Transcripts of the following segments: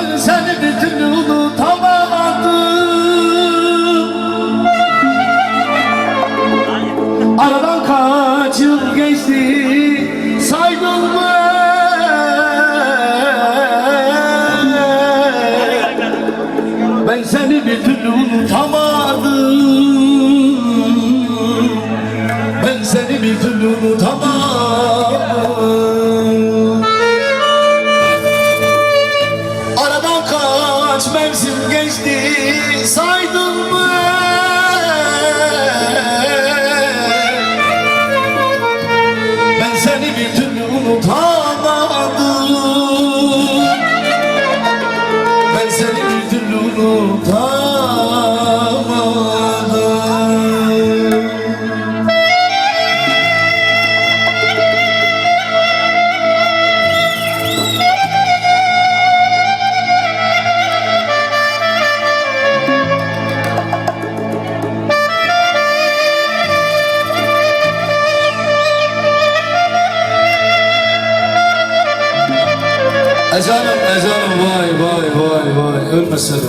Ben seni türlü unutamadım Aradan kaç yıl geçti saydın mı? Ben seni türlü unutamadım mevsim geçti saydın mı? Ben seni bir türlü unutamadım Ben seni bir türlü unutamadım Ezanım, ezanım vay vay vay vay ölmesin.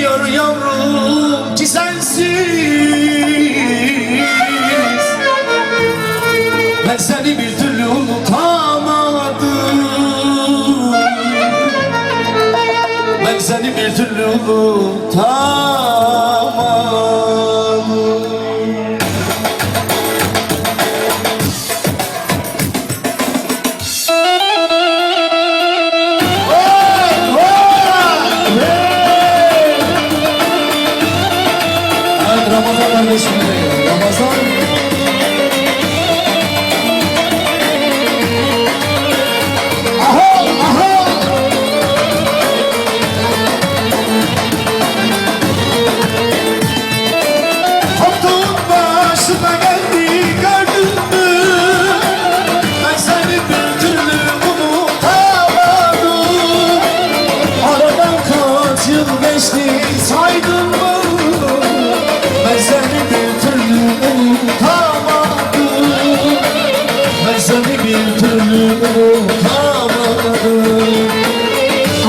Geçmiyor yavrum ki sensiz. Ben seni bir türlü unutamadım. Ben seni bir türlü unutamadım seni bir türlü unutamadım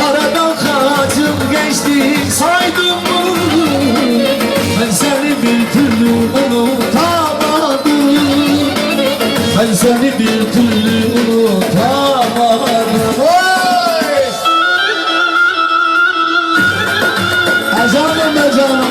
Aradan kaç yıl geçti saydın mı? Ben seni bir türlü unutamadım Ben seni bir türlü unutamadım Oy! Ezanım ezanım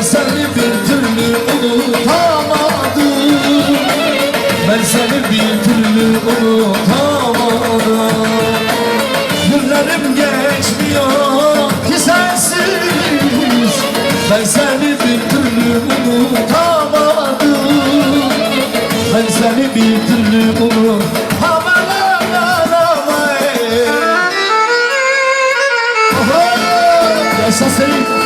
Ben seni bir türlü unutamadım. Ben seni bir türlü unutamadım. Günlerim geçmiyor ki sensiz. Ben seni bir türlü unutamadım. Ben seni bir türlü unutamadım. Yaşasın